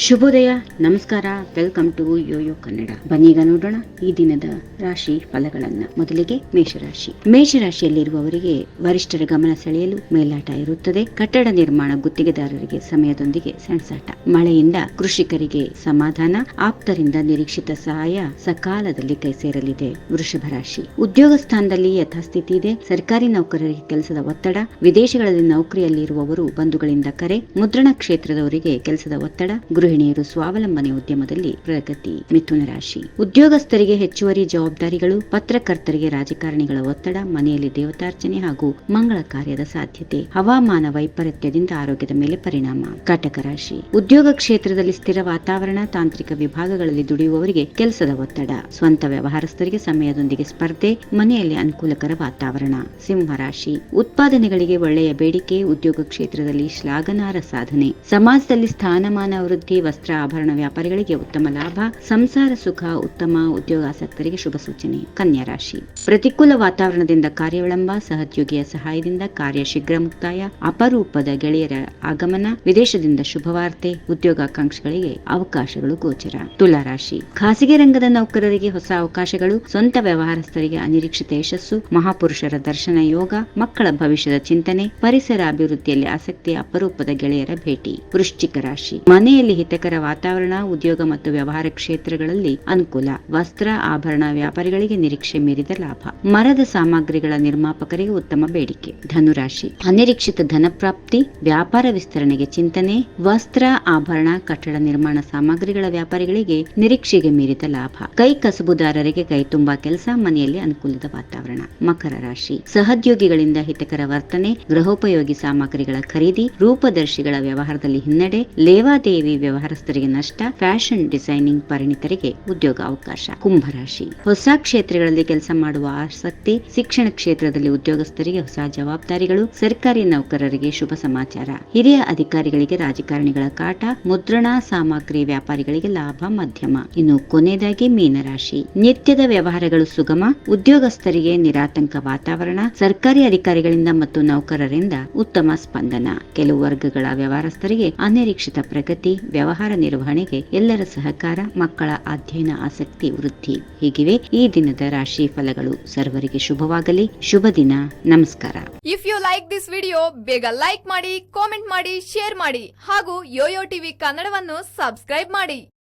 ಶುಭೋದಯ, ನಮಸ್ಕಾರ welcome to Yoyo Kannada ಬನ್ನೀಗ ನೋಡೋಣ ಈ ದಿನದ ರಾಶಿ ಫಲಗಳನ್ನ. ಮೊದಲಿಗೆ ಮೇಷರಾಶಿ. ಮೇಷರಾಶಿಯಲ್ಲಿರುವವರಿಗೆ ವರಿಷ್ಠರ ಗಮನ ಸೆಳೆಯಲು ಮೇಲಾಟ ಇರುತ್ತದೆ. ಕಟ್ಟಡ ನಿರ್ಮಾಣ ಗುತ್ತಿಗೆದಾರರಿಗೆ ಸಮಯದೊಂದಿಗೆ ಸೆಣಸಾಟ. ಮಳೆಯಿಂದ ಕೃಷಿಕರಿಗೆ ಸಮಾಧಾನ, ಆಪ್ತರಿಂದ ನಿರೀಕ್ಷಿತ ಸಹಾಯ ಸಕಾಲದಲ್ಲಿ ಕೈ ಸೇರಲಿದೆ ವೃಷಭ ರಾಶಿ. ಉದ್ಯೋಗ ಸ್ಥಾನದಲ್ಲಿ ಯಥಾಸ್ಥಿತಿ ಇದೆ. ಸರ್ಕಾರಿ ನೌಕರರಿಗೆ ಕೆಲಸದ ಒತ್ತಡ, ವಿದೇಶಗಳಲ್ಲಿ ನೌಕರಿಯಲ್ಲಿರುವವರು ಬಂಧುಗಳಿಂದ ಕರೆ, ಮುದ್ರಣ ಕ್ಷೇತ್ರದವರಿಗೆ ಕೆಲಸದ ಒತ್ತಡ ಗೃಹಿಣಿಯರು ಸ್ವಾವಲಂಬನೆ ಉದ್ಯಮದಲ್ಲಿ ಪ್ರಗತಿ, ಮಿಥುನ ರಾಶಿ. ಉದ್ಯೋಗಸ್ಥರಿಗೆ ಹೆಚ್ಚುವರಿ ಜವಾಬ್ದಾರಿಗಳು, ಪತ್ರಕರ್ತರಿಗೆ ರಾಜಕಾರಣಿಗಳ ಒತ್ತಡ, ಮನೆಯಲ್ಲಿ ದೇವತಾರ್ಚನೆ ಹಾಗೂ ಮಂಗಳ ಕಾರ್ಯದ ಸಾಧ್ಯತೆ. ಹವಾಮಾನ ವೈಪರೀತ್ಯದಿಂದ ಆರೋಗ್ಯದ ಮೇಲೆ ಪರಿಣಾಮ. ಕಟಕ ರಾಶಿ. ಉದ್ಯೋಗ ಕ್ಷೇತ್ರದಲ್ಲಿ ಸ್ಥಿರ ವಾತಾವರಣ, ತಾಂತ್ರಿಕ ವಿಭಾಗಗಳಲ್ಲಿ ದುಡಿಯುವವರಿಗೆ ಕೆಲಸದ ಒತ್ತಡ. ಸ್ವಂತ ವ್ಯವಹಾರಸ್ಥರಿಗೆ ಸಮಯದೊಂದಿಗೆ ಸ್ಪರ್ಧೆ, ಮನೆಯಲ್ಲಿ ಅನುಕೂಲಕರ ವಾತಾವರಣ. ಸಿಂಹ ರಾಶಿ. ಉತ್ಪಾದನೆಗಳಿಗೆ ಒಳ್ಳೆಯ ಬೇಡಿಕೆ, ಉದ್ಯೋಗ ಕ್ಷೇತ್ರದಲ್ಲಿ ಶ್ಲಾಘನಾರ ಸಾಧನೆ. ಸಮಾಜದಲ್ಲಿ ಸ್ಥಾನಮಾನ ವೃದ್ಧಿ ವಸ್ತ್ರ ಆಭರಣ ವ್ಯಾಪಾರಿಗಳಿಗೆ ಉತ್ತಮ ಲಾಭ, ಸಂಸಾರ ಸುಖ, ಉತ್ತಮ ಉದ್ಯೋಗಾಸಕ್ತರಿಗೆ ಶುಭ ಸೂಚನೆ, ಕನ್ಯಾ ರಾಶಿ. ಪ್ರತಿಕೂಲ ವಾತಾವರಣದಿಂದ ಕಾರ್ಯ ವಿಳಂಬ ಸಹೋದ್ಯೋಗಿಯ ಸಹಾಯದಿಂದ ಕಾರ್ಯ ಶೀಘ್ರ ಮುಕ್ತಾಯ, ಅಪರೂಪದ ಗೆಳೆಯರ ಆಗಮನ, ವಿದೇಶದಿಂದ ಶುಭವಾರ್ತೆ, ಉದ್ಯೋಗಾಕಾಂಕ್ಷಿಗಳಿಗೆ ಅವಕಾಶಗಳು ಗೋಚರ. ತುಲಾ ರಾಶಿ. ಖಾಸಗಿ ರಂಗದ ನೌಕರರಿಗೆ ಹೊಸ ಅವಕಾಶಗಳು, ಸ್ವಂತ ವ್ಯವಹಾರಸ್ಥರಿಗೆ ಅನಿರೀಕ್ಷಿತ ಯಶಸ್ಸು, ಮಹಾಪುರುಷರ ದರ್ಶನ ಯೋಗ, ಮಕ್ಕಳ ಭವಿಷ್ಯದ ಚಿಂತನೆ, ಪರಿಸರ ಅಭಿವೃದ್ಧಿಯಲ್ಲಿ ಆಸಕ್ತಿ, ಅಪರೂಪದ ಗೆಳೆಯರ ಭೇಟಿ. ವೃಶ್ಚಿಕ ರಾಶಿ. ಮನೆಯಲ್ಲಿ ಹಿತಕರ ವಾತಾವರಣ, ಉದ್ಯೋಗ ಮತ್ತು ವ್ಯವಹಾರ ಕ್ಷೇತ್ರಗಳಲ್ಲಿ ಅನುಕೂಲ. ವಸ್ತ್ರ, ಆಭರಣ ವ್ಯಾಪಾರಿಗಳಿಗೆ ನಿರೀಕ್ಷೆ ಮೀರಿದ ಲಾಭ. ಮರದ ಸಾಮಗ್ರಿಗಳ ನಿರ್ಮಾಪಕರಿಗೆ ಉತ್ತಮ ಬೇಡಿಕೆ. ಧನುರಾಶಿ. ಅನಿರೀಕ್ಷಿತ ಧನ ಪ್ರಾಪ್ತಿ ವ್ಯಾಪಾರ ವಿಸ್ತರಣೆಗೆ ಚಿಂತನೆ, ವಸ್ತ್ರ, ಆಭರಣ, ಕಟ್ಟಡ ನಿರ್ಮಾಣ ಸಾಮಗ್ರಿಗಳ ವ್ಯಾಪಾರಿಗಳಿಗೆ ನಿರೀಕ್ಷೆಗೆ ಮೀರಿದ ಲಾಭ. ಕೈ ಕಸಬುದಾರರಿಗೆ ಕೈ ತುಂಬಾ ಕೆಲಸ, ಮನೆಯಲ್ಲಿ ಅನುಕೂಲದ ವಾತಾವರಣ. ಮಕರ ರಾಶಿ. ಸಹೋದ್ಯೋಗಿಗಳಿಂದ ಹಿತಕರ ವರ್ತನೆ, ಗೃಹೋಪಯೋಗಿ ಸಾಮಗ್ರಿಗಳ ಖರೀದಿ, ರೂಪದರ್ಶಿಗಳ ವ್ಯವಹಾರದಲ್ಲಿ ಹಿನ್ನಡೆ, ಲೇವಾದೇವಿ ವ್ಯವಹಾರಸ್ಥರಿಗೆ ನಷ್ಟ, ಫ್ಯಾಷನ್ ಡಿಸೈನಿಂಗ್ ಪರಿಣಿತರಿಗೆ ಉದ್ಯೋಗ ಅವಕಾಶ. ಕುಂಭರಾಶಿ. ಹೊಸ ಕ್ಷೇತ್ರಗಳಲ್ಲಿ ಕೆಲಸ ಮಾಡುವ ಆಸಕ್ತಿ, ಶಿಕ್ಷಣ ಕ್ಷೇತ್ರದಲ್ಲಿ ಉದ್ಯೋಗಸ್ಥರಿಗೆ ಹೊಸ ಜವಾಬ್ದಾರಿಗಳು, ಸರ್ಕಾರಿ ನೌಕರರಿಗೆ ಶುಭ ಸಮಾಚಾರ. ಹಿರಿಯ ಅಧಿಕಾರಿಗಳಿಗೆ ರಾಜಕಾರಣಿಗಳ ಕಾಟ, ಮುದ್ರಣ ಸಾಮಗ್ರಿ ವ್ಯಾಪಾರಿಗಳಿಗೆ ಲಾಭ, ಮಧ್ಯಮ. ಇನ್ನು ಕೊನೆಯದಾಗಿ ಮೀನರಾಶಿ. ನಿತ್ಯದ ವ್ಯವಹಾರಗಳು ಸುಗಮ, ಉದ್ಯೋಗಸ್ಥರಿಗೆ ನಿರಾತಂಕ ವಾತಾವರಣ, ಸರ್ಕಾರಿ ಅಧಿಕಾರಿಗಳಿಂದ ಮತ್ತು ನೌಕರರಿಂದ ಉತ್ತಮ ಸ್ಪಂದನ. ಕೆಲವು ವರ್ಗಗಳ ವ್ಯವಹಾರಸ್ಥರಿಗೆ ಅನಿರೀಕ್ಷಿತ ಪ್ರಗತಿ ವ್ಯವಹಾರ ನಿರ್ವಹಣೆಗೆ ಎಲ್ಲರ ಸಹಕಾರ, ಮಕ್ಕಳ ಅಧ್ಯಯನ ಆಸಕ್ತಿ, ವೃದ್ಧಿ ಹೀಗಿವೆ. ಈ ದಿನದ ರಾಶಿ ಫಲಗಳು ಸರ್ವರಿಗೆ ಶುಭವಾಗಲಿ. ಶುಭ ದಿನ. ನಮಸ್ಕಾರ. If you like this video ಬೇಗ ಲೈಕ್ ಮಾಡಿ ಕಾಮೆಂಟ್ ಮಾಡಿ ಶೇರ್ ಮಾಡಿ ಹಾಗೂ ಯೋಯೋ ಟಿವಿ ಕನ್ನಡವನ್ನು ಸಬ್ಸ್ಕ್ರೈಬ್ ಮಾಡಿ.